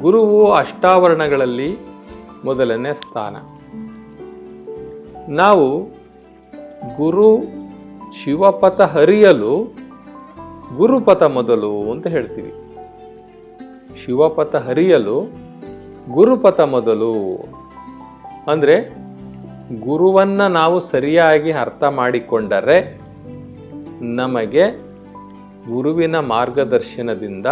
ಗುರುವು ಅಷ್ಟಾವರಣಗಳಲ್ಲಿ ಮೊದಲನೇ ಸ್ಥಾನ. ನಾವು ಗುರು ಶಿವಪಥ ಹರಿಯಲು ಗುರುಪಥ ಮೊದಲು ಅಂತ ಹೇಳ್ತೀವಿ. ಶಿವಪಥ ಹರಿಯಲು ಗುರುಪಥ ಮೊದಲು. ಅಂದರೆ ಗುರುವನ್ನು ನಾವು ಸರಿಯಾಗಿ ಅರ್ಥ ಮಾಡಿಕೊಂಡರೆ ನಮಗೆ ಗುರುವಿನ ಮಾರ್ಗದರ್ಶನದಿಂದ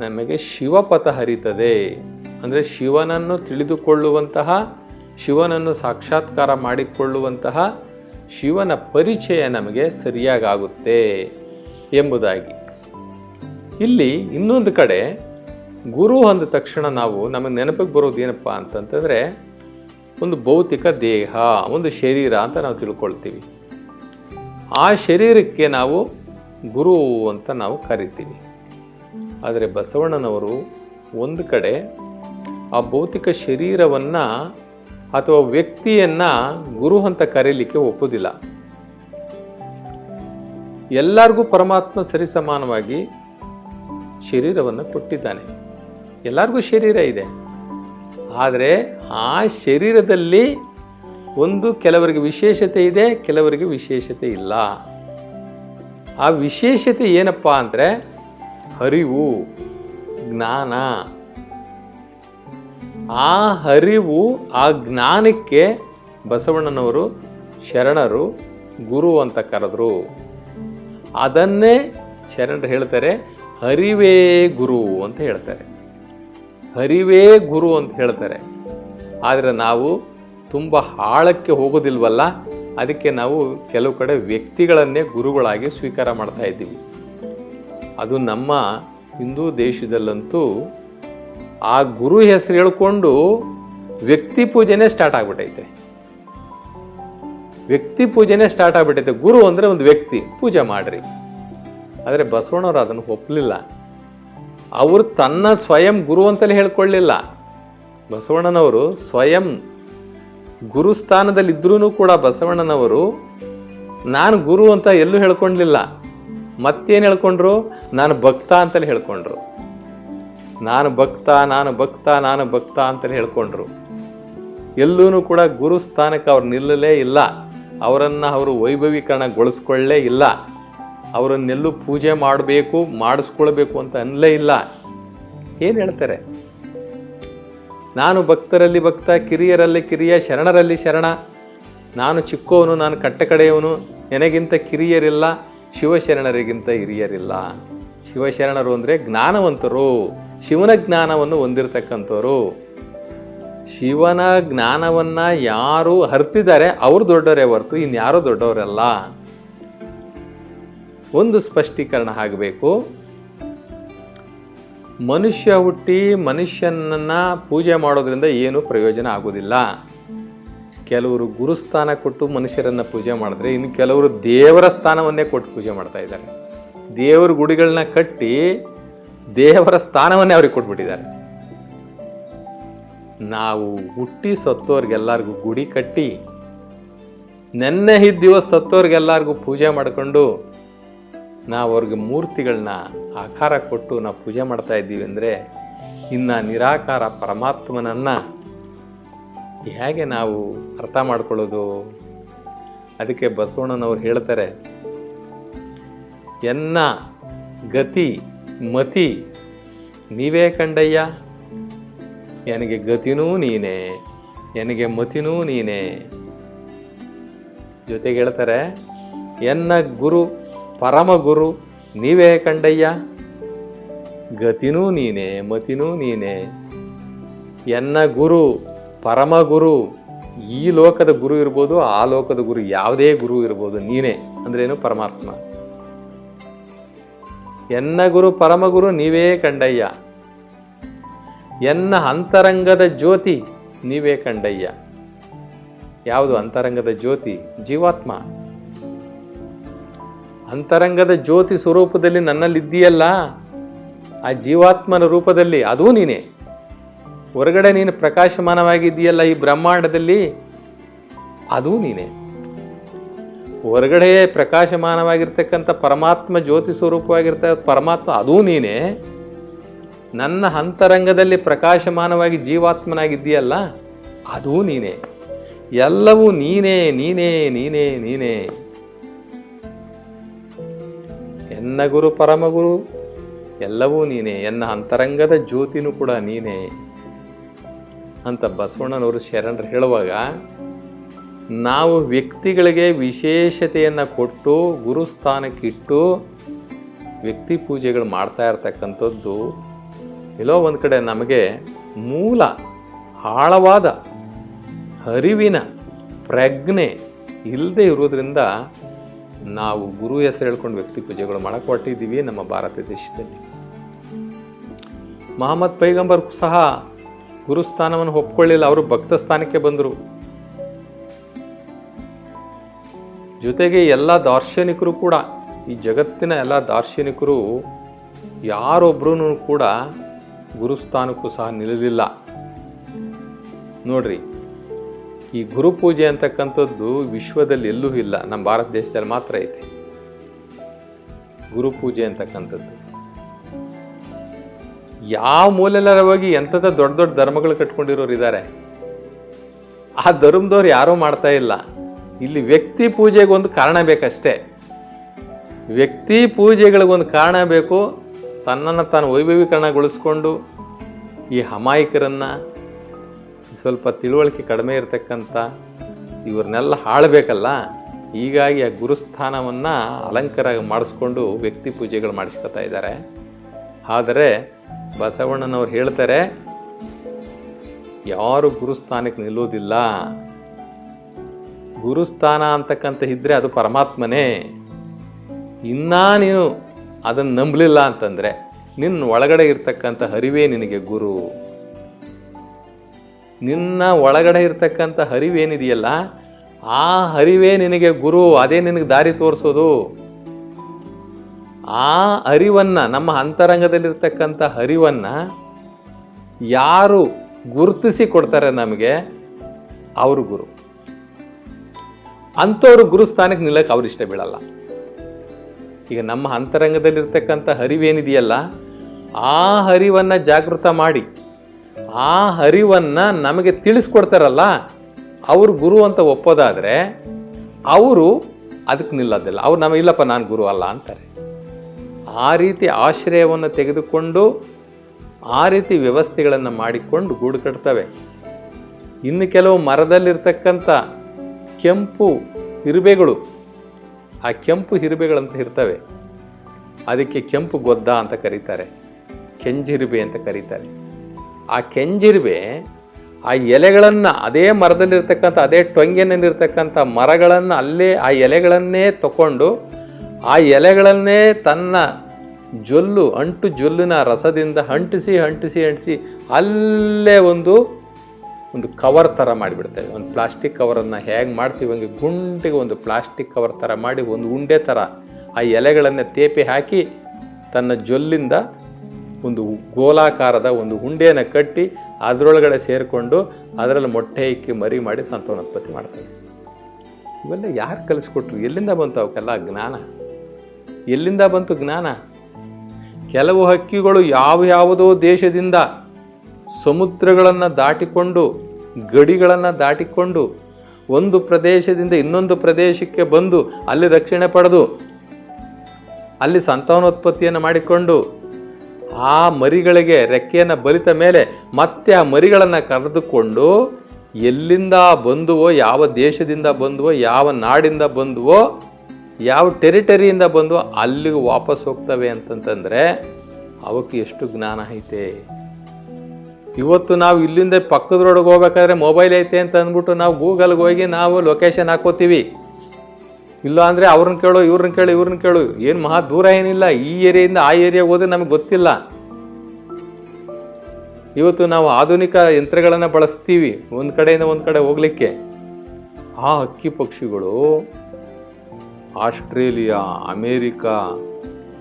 ನಮಗೆ ಶಿವಪಥ ಹರಿತದೆ. ಅಂದರೆ ಶಿವನನ್ನು ತಿಳಿದುಕೊಳ್ಳುವಂತಹ, ಶಿವನನ್ನು ಸಾಕ್ಷಾತ್ಕಾರ ಮಾಡಿಕೊಳ್ಳುವಂತಹ ಶಿವನ ಪರಿಚಯ ನಮಗೆ ಸರಿಯಾಗುತ್ತೆ ಎಂಬುದಾಗಿ. ಇಲ್ಲಿ ಇನ್ನೊಂದು ಕಡೆ ಗುರು ಅಂದ ತಕ್ಷಣ ನಾವು ನಮಗೆ ನೆನಪಿಗೆ ಬರೋದು ಏನಪ್ಪ ಅಂತಂತಂದರೆ, ಒಂದು ಭೌತಿಕ ದೇಹ, ಒಂದು ಶರೀರ ಅಂತ ನಾವು ತಿಳ್ಕೊಳ್ತೀವಿ. ಆ ಶರೀರಕ್ಕೆ ನಾವು ಗುರು ಅಂತ ನಾವು ಕರಿತೀವಿ. ಆದರೆ ಬಸವಣ್ಣನವರು ಒಂದು ಕಡೆ ಆ ಭೌತಿಕ ಶರೀರವನ್ನು ಅಥವಾ ವ್ಯಕ್ತಿಯನ್ನು ಗುರು ಅಂತ ಕರೀಲಿಕ್ಕೆ ಒಪ್ಪುವುದಿಲ್ಲ ಎಲ್ಲರಿಗೂ ಪರಮಾತ್ಮ ಸರಿಸಮಾನವಾಗಿ ಶರೀರವನ್ನು ಕೊಟ್ಟಿದ್ದಾನೆ. ಎಲ್ಲರಿಗೂ ಶರೀರ ಇದೆ. ಆದರೆ ಆ ಶರೀರದಲ್ಲಿ ಒಂದು ಕೆಲವರಿಗೆ ವಿಶೇಷತೆ ಇದೆ, ಕೆಲವರಿಗೆ ವಿಶೇಷತೆ ಇಲ್ಲ. ಆ ವಿಶೇಷತೆ ಏನಪ್ಪ ಅಂದರೆ ಅರಿವು ಜ್ಞಾನ. ಆ ಹರಿವು, ಆ ಜ್ಞಾನಕ್ಕೆ ಬಸವಣ್ಣನವರು ಶರಣರು, ಗುರು ಅಂತ ಕರೆದ್ರು. ಅದನ್ನೇ ಶರಣರು ಹೇಳ್ತಾರೆ, ಹರಿವೇ ಗುರು ಅಂತ ಹೇಳ್ತಾರೆ. ಹರಿವೇ ಗುರು ಅಂತ ಹೇಳ್ತಾರೆ. ಆದರೆ ನಾವು ತುಂಬ ಆಳಕ್ಕೆ ಹೋಗೋದಿಲ್ವಲ್ಲ, ಅದಕ್ಕೆ ನಾವು ಕೆಲವು ಕಡೆ ವ್ಯಕ್ತಿಗಳನ್ನೇ ಗುರುಗಳಾಗಿ ಸ್ವೀಕಾರ ಮಾಡ್ತಾ ಇದ್ದೀವಿ. ಅದು ನಮ್ಮ ಹಿಂದೂ ದೇಶದಲ್ಲಂತೂ ಆ ಗುರು ಹೆಸರು ಹೇಳ್ಕೊಂಡು ವ್ಯಕ್ತಿ ಪೂಜೆನೇ ಸ್ಟಾರ್ಟ್ ಆಗ್ಬಿಟ್ಟೈತೆ. ವ್ಯಕ್ತಿ ಪೂಜೆನೇ ಸ್ಟಾರ್ಟ್ ಆಗ್ಬಿಟ್ಟೈತೆ. ಗುರು ಅಂದರೆ ಒಂದು ವ್ಯಕ್ತಿ, ಪೂಜೆ ಮಾಡ್ರಿ. ಆದರೆ ಬಸವಣ್ಣವ್ರು ಅದನ್ನು ಒಪ್ಪಲಿಲ್ಲ ಅವರು ತನ್ನ ಸ್ವಯಂ ಗುರು ಅಂತಲೇ ಹೇಳ್ಕೊಳ್ಳಿಲ್ಲ. ಬಸವಣ್ಣನವರು ಸ್ವಯಂ ಗುರುಸ್ಥಾನದಲ್ಲಿದ್ದರೂ ಕೂಡ ಬಸವಣ್ಣನವರು, ನಾನು ಗುರು ಅಂತ ಎಲ್ಲೂ ಹೇಳ್ಕೊಂಡ್ಲಿಲ್ಲ ಮತ್ತೇನು ಹೇಳ್ಕೊಂಡ್ರು? ನಾನು ಭಕ್ತ ಅಂತಲೇ ಹೇಳ್ಕೊಂಡ್ರು. ನಾನು ಭಕ್ತ ನಾನು ಭಕ್ತ ನಾನು ಭಕ್ತ ಅಂತಲೇ ಹೇಳ್ಕೊಂಡ್ರು. ಎಲ್ಲೂ ಕೂಡ ಗುರು ಸ್ಥಾನಕ್ಕೆ ಅವ್ರು ನಿಲ್ಲಲೇ ಇಲ್ಲ. ಅವರನ್ನು ಅವರು ವೈಭವೀಕರಣಗೊಳಿಸ್ಕೊಳ್ಳೇ ಇಲ್ಲ. ಅವರನ್ನೆಲ್ಲೂ ಪೂಜೆ ಮಾಡಬೇಕು, ಮಾಡಿಸ್ಕೊಳ್ಬೇಕು ಅಂತ ಅನ್ನಲೇ ಇಲ್ಲ. ಏನು ಹೇಳ್ತಾರೆ? ನಾನು ಭಕ್ತರಲ್ಲಿ ಭಕ್ತ, ಕಿರಿಯರಲ್ಲಿ ಕಿರಿಯ, ಶರಣರಲ್ಲಿ ಶರಣ. ನಾನು ಚಿಕ್ಕವನು ನಾನು ಕಟ್ಟಕಡೆಯವನು. ನನಗಿಂತ ಕಿರಿಯರಿಲ್ಲ. ಶಿವಶರಣರಿಗಿಂತ ಹಿರಿಯರಿಲ್ಲ. ಶಿವಶರಣರು ಅಂದರೆ ಜ್ಞಾನವಂತರು. ಶಿವನ ಜ್ಞಾನವನ್ನು ಹೊಂದಿರತಕ್ಕಂಥವ್ರು. ಶಿವನ ಜ್ಞಾನವನ್ನು ಯಾರು ಹರ್ತಿದ್ದಾರೆ ಅವರು ದೊಡ್ಡವರೇ ಹೊರತು ಇನ್ಯಾರೂ ದೊಡ್ಡವರಲ್ಲ. ಒಂದು ಸ್ಪಷ್ಟೀಕರಣ ಆಗಬೇಕು. ಮನುಷ್ಯ ಹುಟ್ಟಿ ಮನುಷ್ಯನನ್ನು ಪೂಜೆ ಮಾಡೋದ್ರಿಂದ ಏನೂ ಪ್ರಯೋಜನ ಆಗೋದಿಲ್ಲ. ಕೆಲವರು ಗುರುಸ್ಥಾನ ಕೊಟ್ಟು ಮನುಷ್ಯರನ್ನು ಪೂಜೆ ಮಾಡಿದ್ರೆ ಇನ್ನು ಕೆಲವರು ದೇವರ ಸ್ಥಾನವನ್ನೇ ಕೊಟ್ಟು ಪೂಜೆ ಮಾಡ್ತಾ ಇದ್ದಾರೆ. ದೇವರ ಗುಡಿಗಳನ್ನ ಕಟ್ಟಿ ದೇವರ ಸ್ಥಾನವನ್ನೇ ಅವ್ರಿಗೆ ಕೊಟ್ಬಿಟ್ಟಿದ್ದಾರೆ. ನಾವು ಹುಟ್ಟಿ ಸತ್ತೋರ್ಗೆಲ್ಲರಿಗೂ ಗುಡಿ ಕಟ್ಟಿ ನೆನ್ನೆ ಇದ್ದ ದಿವಸ ಸತ್ತೋರ್ಗೆಲ್ಲರಿಗೂ ಪೂಜೆ ಮಾಡಿಕೊಂಡು ನಾವು ಅವ್ರಿಗೆ ಮೂರ್ತಿಗಳನ್ನ ಆಕಾರ ಕೊಟ್ಟು ನಾವು ಪೂಜೆ ಮಾಡ್ತಾ ಇದ್ದೀವಿ ಅಂದರೆ ಇನ್ನು ನಿರಾಕಾರ ಪರಮಾತ್ಮನನ್ನು ಹೇಗೆ ನಾವು ಅರ್ಥ ಮಾಡ್ಕೊಳ್ಳೋದು? ಅದಕ್ಕೆ ಬಸವಣ್ಣನವ್ರು ಹೇಳ್ತಾರೆ, ಎನ್ನ, ಗತಿ, ಮತಿ, ನೀವೇ ಕಂಡಯ್ಯ. ನನಗೆ ಗತಿನೂ ನೀನೇ ನನಗೆ ಮತಿನೂ ನೀನೇ. ಜೊತೆಗೆ ಹೇಳ್ತಾರೆ, ಎನ್ನ ಗುರು, ಪರಮ ಗುರು, ನೀವೇ ಕಂಡಯ್ಯ. ಗತಿನೂ ನೀನೇ, ಮತಿನೂ ನೀನೇ. ಎನ್ನ ಗುರು ಪರಮ ಗುರು ಈ ಲೋಕದ ಗುರು ಇರ್ಬೋದು, ಆ ಲೋಕದ ಗುರು ಯಾವುದೇ ಗುರು ಇರ್ಬೋದು, ನೀನೇ ಅಂದ್ರೇನು ಪರಮಾತ್ಮ? ಎನ್ನ ಗುರು ಪರಮಗುರು ನೀವೇ ಕಂಡಯ್ಯ. ಎನ್ನ ಅಂತರಂಗದ ಜ್ಯೋತಿ ನೀವೇ ಕಂಡಯ್ಯ. ಯಾವುದು ಅಂತರಂಗದ ಜ್ಯೋತಿ? ಜೀವಾತ್ಮ. ಅಂತರಂಗದ ಜ್ಯೋತಿ ಸ್ವರೂಪದಲ್ಲಿ ನನ್ನಲ್ಲಿದ್ದೀಯಲ್ಲ, ಆ ಜೀವಾತ್ಮನ ರೂಪದಲ್ಲಿ ಅದೂ ನೀನೇ. ಹೊರಗಡೆ ನೀನು ಪ್ರಕಾಶಮಾನವಾಗಿದ್ದೀಯಲ್ಲ ಈ ಬ್ರಹ್ಮಾಂಡದಲ್ಲಿ, ಅದೂ ನೀನೇ. ಹೊರಗಡೆಯೇ ಪ್ರಕಾಶಮಾನವಾಗಿರ್ತಕ್ಕಂಥ ಪರಮಾತ್ಮ ಜ್ಯೋತಿ ಸ್ವರೂಪವಾಗಿರ್ತ, ಪರಮಾತ್ಮ ಅದೂ ನೀನೇ. ನನ್ನ ಅಂತರಂಗದಲ್ಲಿ ಪ್ರಕಾಶಮಾನವಾಗಿ ಜೀವಾತ್ಮನಾಗಿದ್ದೀಯಲ್ಲ, ಅದೂ ನೀನೇ. ಎಲ್ಲವೂ ನೀನೇ ನೀನೇ ನೀನೇ ನೀನೇ. ಎನ್ನ ಗುರು ಪರಮಗುರು ಎಲ್ಲವೂ ನೀನೇ. ಎನ್ನ ಅಂತರಂಗದ ಜ್ಯೋತಿನೂ ಕೂಡ ನೀನೇ. ಅಂತ ಬಸವಣ್ಣನವರು ಶರಣರು ಹೇಳುವಾಗ, ನಾವು ವ್ಯಕ್ತಿಗಳಿಗೆ ವಿಶೇಷತೆಯನ್ನು ಕೊಟ್ಟು ಗುರುಸ್ಥಾನಕ್ಕಿಟ್ಟು ವ್ಯಕ್ತಿ ಪೂಜೆಗಳು ಮಾಡ್ತಾ ಇರ್ತಕ್ಕಂಥದ್ದು, ಎಲ್ಲೋ ಒಂದು ಕಡೆ ನಮಗೆ ಮೂಲ, ಆಳವಾದ, ಅರಿವಿನ ಪ್ರಜ್ಞೆ ಇಲ್ಲದೆ ಇರೋದ್ರಿಂದ ನಾವು ಗುರು ಹೆಸರು ಹೇಳ್ಕೊಂಡು ವ್ಯಕ್ತಿ ಪೂಜೆಗಳು ಮಾಡಕ್ಕೆ ಹೊರಟಿದ್ದೀವಿ ನಮ್ಮ ಭಾರತ ದೇಶದಲ್ಲಿ. ಮಹಮ್ಮದ್ ಪೈಗಂಬರ್ ಸಹ ಗುರುಸ್ಥಾನವನ್ನು ಒಪ್ಕೊಳ್ಳಿಲ್ಲ. ಅವರು ಭಕ್ತ ಸ್ಥಾನಕ್ಕೆ ಬಂದರು. ಜೊತೆಗೆ ಎಲ್ಲ ದಾರ್ಶನಿಕರು ಕೂಡ, ಈ ಜಗತ್ತಿನ ಎಲ್ಲ ದಾರ್ಶನಿಕರು ಯಾರೊಬ್ಬರೂ ಕೂಡ ಗುರುಸ್ಥಾನಕ್ಕೂ ಸಹ ನಿಲ್ಲಲಿಲ್ಲ. ನೋಡ್ರಿ, ಈ ಗುರುಪೂಜೆ ಅಂತಕ್ಕಂಥದ್ದು ವಿಶ್ವದಲ್ಲಿ ಎಲ್ಲೂ ಇಲ್ಲ. ನಮ್ಮ ಭಾರತ ದೇಶದಲ್ಲಿ ಮಾತ್ರ ಐತೆ. ಗುರುಪೂಜೆ ಅಂತಕ್ಕಂಥದ್ದು. ಯಾವ ಮೂಲೆಲ್ಲರ ಹೋಗಿ ಎಂಥದ ದೊಡ್ಡ ದೊಡ್ಡ ಧರ್ಮಗಳು ಕಟ್ಕೊಂಡಿರೋರು ಇದ್ದಾರೆ ಆ ಧರ್ಮದವ್ರು ಯಾರೂ ಮಾಡ್ತಾ ಇಲ್ಲ. ಇಲ್ಲಿ ವ್ಯಕ್ತಿ ಪೂಜೆಗೆ ಒಂದು ಕಾರಣ ಬೇಕಷ್ಟೇ. ವ್ಯಕ್ತಿ ಪೂಜೆಗಳಿಗೊಂದು ಕಾರಣ ಬೇಕು. ತನ್ನನ್ನು ತಾನು ವೈಭವೀಕರಣಗೊಳಿಸ್ಕೊಂಡು ಈ ಅಮಾಯಕರನ್ನು ಸ್ವಲ್ಪ ತಿಳುವಳಿಕೆ ಕಡಿಮೆ ಇರತಕ್ಕಂಥ ಇವ್ರನ್ನೆಲ್ಲ ಹಾಳಬೇಕಲ್ಲ? ಹೀಗಾಗಿ ಆ ಗುರುಸ್ಥಾನವನ್ನು ಅಲಂಕಾರ ಮಾಡಿಸ್ಕೊಂಡು ವ್ಯಕ್ತಿ ಪೂಜೆಗಳು ಮಾಡಿಸ್ಕೊತಾ ಇದ್ದಾರೆ. ಆದರೆ ಬಸವಣ್ಣನವ್ರು ಹೇಳ್ತಾರೆ, ಯಾರು ಗುರುಸ್ಥಾನಕ್ಕೆ ನಿಲ್ಲೋದಿಲ್ಲ. ಗುರುಸ್ಥಾನ ಅಂತಕ್ಕಂಥ ಇದ್ದರೆ ಅದು ಪರಮಾತ್ಮನೇ. ಇನ್ನೂ ನೀನು ಅದನ್ನು ನಂಬಲಿಲ್ಲ ಅಂತಂದರೆ ನಿನ್ನ ಒಳಗಡೆ ಇರ್ತಕ್ಕಂಥ ಹರಿವೇ ನಿನಗೆ ಗುರು. ನಿನ್ನ ಒಳಗಡೆ ಇರ್ತಕ್ಕಂಥ ಹರಿವೇನಿದೆಯಲ್ಲ, ಆ ಹರಿವೇ ನಿನಗೆ ಗುರು. ಅದೇ ನಿನಗೆ ದಾರಿ ತೋರಿಸೋದು. ಆ ಅರಿವನ್ನು, ನಮ್ಮ ಅಂತರಂಗದಲ್ಲಿರ್ತಕ್ಕಂಥ ಅರಿವನ್ನು ಯಾರು ಗುರುತಿಸಿ ಕೊಡ್ತಾರೆ ನಮಗೆ? ಅವರು ಗುರು. ಅಂಥವ್ರು ಗುರುಸ್ಥಾನಕ್ಕೆ ನಿಲ್ಲಕ್ಕೆ ಅವ್ರು ಇಷ್ಟ ಬೀಳಲ್ಲ. ಈಗ ನಮ್ಮ ಅಂತರಂಗದಲ್ಲಿರ್ತಕ್ಕಂಥ ಹರಿವೇನಿದೆಯಲ್ಲ ಆ ಹರಿವನ್ನು ಜಾಗೃತ ಮಾಡಿ, ಆ ಹರಿವನ್ನು ನಮಗೆ ತಿಳಿಸ್ಕೊಡ್ತಾರಲ್ಲ, ಅವರು ಗುರು ಅಂತ ಒಪ್ಪೋದಾದರೆ, ಅವರು ಅದಕ್ಕೆ ನಿಲ್ಲೋದಿಲ್ಲ. ಅವ್ರು ನಮಗೆ ಇಲ್ಲಪ್ಪ, ನಾನು ಗುರು ಅಲ್ಲ ಅಂತಾರೆ. ಆ ರೀತಿ ಆಶ್ರಯವನ್ನು ತೆಗೆದುಕೊಂಡು ಆ ರೀತಿ ವ್ಯವಸ್ಥೆಗಳನ್ನು ಮಾಡಿಕೊಂಡು ಗೂಡು ಕಟ್ತವೆ. ಇನ್ನು ಕೆಲವು ಮರದಲ್ಲಿರ್ತಕ್ಕಂಥ ಕೆಂಪು ಹಿರುಬೆಗಳು, ಆ ಕೆಂಪು ಹಿರುಬೆಗಳಂತ ಇರ್ತವೆ. ಅದಕ್ಕೆ ಕೆಂಪು ಗೊದ್ದ ಅಂತ ಕರೀತಾರೆ ಕೆಂಜಿರುಬೆ ಅಂತ ಕರೀತಾರೆ. ಆ ಕೆಂಜಿರುಬೆ ಆ ಎಲೆಗಳನ್ನು ಅದೇ ಮರದಲ್ಲಿರ್ತಕ್ಕಂಥ, ಅದೇ ಟೊಂಗೆನಲ್ಲಿರ್ತಕ್ಕಂಥ ಮರಗಳನ್ನು ಅಲ್ಲೇ ಆ ಎಲೆಗಳನ್ನೇ ತಗೊಂಡು ಆ ಎಲೆಗಳನ್ನೇ ತನ್ನ ಜೊಲ್ಲು, ಅಂಟು ಜೊಲ್ಲಿನ ರಸದಿಂದ ಅಂಟಿಸಿ ಅಂಟಿಸಿ ಅಂಟಿಸಿ ಅಲ್ಲೇ ಒಂದು ಒಂದು ಕವರ್ ಥರ ಮಾಡಿಬಿಡ್ತೇವೆ ಒಂದು ಪ್ಲಾಸ್ಟಿಕ್ ಕವರನ್ನು ಹೇಗೆ ಮಾಡ್ತೀವಿ ಹಂಗೆ ಗುಂಡಿಗೆ ಒಂದು ಪ್ಲಾಸ್ಟಿಕ್ ಕವರ್ ಥರ ಮಾಡಿ ಒಂದು ಉಂಡೆ ಥರ ಆ ಎಲೆಗಳನ್ನು ತೇಪೆ ಹಾಕಿ ತನ್ನ ಜೊಲ್ಲಿಂದ ಒಂದು ಗೋಲಾಕಾರದ ಒಂದು ಉಂಡೆಯನ್ನು ಕಟ್ಟಿ ಅದರೊಳಗಡೆ ಸೇರಿಕೊಂಡು ಅದರಲ್ಲಿ ಮೊಟ್ಟೆ ಇಕ್ಕಿ ಮರಿ ಮಾಡಿ ಸಂತಾನೋತ್ಪತ್ತಿ ಮಾಡ್ತೇವೆ. ಇವೆಲ್ಲ ಯಾರು ಕಲಿಸ್ಕೊಟ್ರು? ಎಲ್ಲಿಂದ ಬಂತು ಅವಕ್ಕೆಲ್ಲ ಜ್ಞಾನ? ಎಲ್ಲಿಂದ ಬಂತು ಜ್ಞಾನ? ಕೆಲವು ಹಕ್ಕಿಗಳು ಯಾವ ಯಾವುದೋ ದೇಶದಿಂದ ಸಮುದ್ರಗಳನ್ನು ದಾಟಿಕೊಂಡು, ಗಡಿಗಳನ್ನು ದಾಟಿಕೊಂಡು ಒಂದು ಪ್ರದೇಶದಿಂದ ಇನ್ನೊಂದು ಪ್ರದೇಶಕ್ಕೆ ಬಂದು ಅಲ್ಲಿ ರಕ್ಷಣೆ ಪಡೆದು, ಅಲ್ಲಿ ಸಂತಾನೋತ್ಪತ್ತಿಯನ್ನು ಮಾಡಿಕೊಂಡು ಆ ಮರಿಗಳಿಗೆ ರೆಕ್ಕೆಯನ್ನು ಬಲಿತ ಮೇಲೆ ಮತ್ತೆ ಆ ಮರಿಗಳನ್ನು ಕರೆದುಕೊಂಡು ಎಲ್ಲಿಂದ ಬಂದುವೋ, ಯಾವ ದೇಶದಿಂದ ಬಂದುವೋ, ಯಾವ ನಾಡಿಂದ ಬಂದುವೋ ಯಾವ ಟೆರಿಟರಿಯಿಂದ ಬಂದು ಅಲ್ಲಿಗೆ ವಾಪಸ್ ಹೋಗ್ತವೆ ಅಂತಂತಂದರೆ ಅವಕ್ಕೆ ಎಷ್ಟು ಜ್ಞಾನ ಐತೆ? ಇವತ್ತು ನಾವು ಇಲ್ಲಿಂದ ಪಕ್ಕದ ರೋಡ್ಗೆ ಹೋಗ್ಬೇಕಾದ್ರೆ ಮೊಬೈಲ್ ಐತೆ ಅಂತ ಅಂದ್ಬಿಟ್ಟು ನಾವು ಗೂಗಲ್ಗೆ ಹೋಗಿ ನಾವು ಲೊಕೇಶನ್ ಹಾಕೋತೀವಿ. ಇಲ್ಲ ಅಂದರೆ ಅವ್ರನ್ನ ಕೇಳು, ಇವ್ರನ್ನ ಕೇಳು ಇವ್ರನ್ನ ಕೇಳು. ಏನು ಮಹಾ ದೂರ ಏನಿಲ್ಲ, ಈ ಏರಿಯಿಂದ ಆ ಏರಿಯಾಗೆ ಹೋದ್ರೆ ನಮಗೆ ಗೊತ್ತಿಲ್ಲ. ಇವತ್ತು ನಾವು ಆಧುನಿಕ ಯಂತ್ರಗಳನ್ನು ಬಳಸ್ತೀವಿ, ಒಂದು ಕಡೆಯಿಂದ ಒಂದು ಕಡೆ ಹೋಗ್ಲಿಕ್ಕೆ. ಆ ಹಕ್ಕಿ ಪಕ್ಷಿಗಳು ಆಸ್ಟ್ರೇಲಿಯಾ, ಅಮೇರಿಕಾ,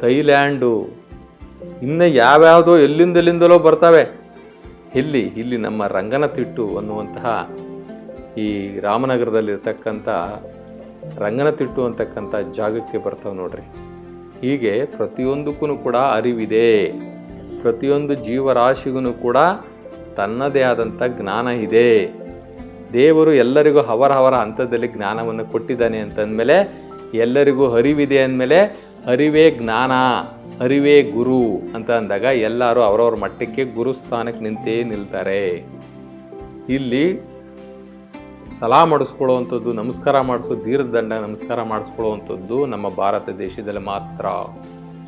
ಥೈಲ್ಯಾಂಡು, ಇನ್ನು ಯಾವ್ಯಾವುದೋ ಎಲ್ಲಿಂದೆಲ್ಲಿಂದಲೋ ಬರ್ತವೆ. ಇಲ್ಲಿ ಇಲ್ಲಿ ನಮ್ಮ ರಂಗನತಿಟ್ಟು ಅನ್ನುವಂತಹ ಈ ರಾಮನಗರದಲ್ಲಿರ್ತಕ್ಕಂಥ ರಂಗನತಿಟ್ಟು ಅಂತಕ್ಕಂಥ ಜಾಗಕ್ಕೆ ಬರ್ತಾವೆ ನೋಡ್ರಿ. ಹೀಗೆ ಪ್ರತಿಯೊಂದಕ್ಕೂ ಕೂಡ ಅರಿವಿದೆ. ಪ್ರತಿಯೊಂದು ಜೀವರಾಶಿಗೂ ಕೂಡ ತನ್ನದೇ ಆದಂಥ ಜ್ಞಾನ ಇದೆ. ದೇವರು ಎಲ್ಲರಿಗೂ ಹವರ ಹವರ ಹಂತದಲ್ಲಿ ಜ್ಞಾನವನ್ನು ಕೊಟ್ಟಿದ್ದಾನೆ ಅಂತಂದಮೇಲೆ ಎಲ್ಲರಿಗೂ ಅರಿವಿದೆ ಅಂದಮೇಲೆ ಅರಿವೇ ಜ್ಞಾನ ಅರಿವೇ ಗುರು ಅಂತ ಅಂದಾಗ ಎಲ್ಲರೂ ಅವರವ್ರ ಮಟ್ಟಕ್ಕೆ ಗುರು ಸ್ಥಾನಕ್ಕೆ ನಿಂತೇ ನಿಲ್ತಾರೆ. ಇಲ್ಲಿ ಸಲಾ ಮಾಡಿಸ್ಕೊಳ್ಳುವಂಥದ್ದು, ನಮಸ್ಕಾರ ಮಾಡಿಸೋ ದೀರ್ಘದಂಡ ನಮಸ್ಕಾರ ಮಾಡಿಸ್ಕೊಳ್ಳುವಂಥದ್ದು ನಮ್ಮ ಭಾರತ ದೇಶದಲ್ಲಿ ಮಾತ್ರ.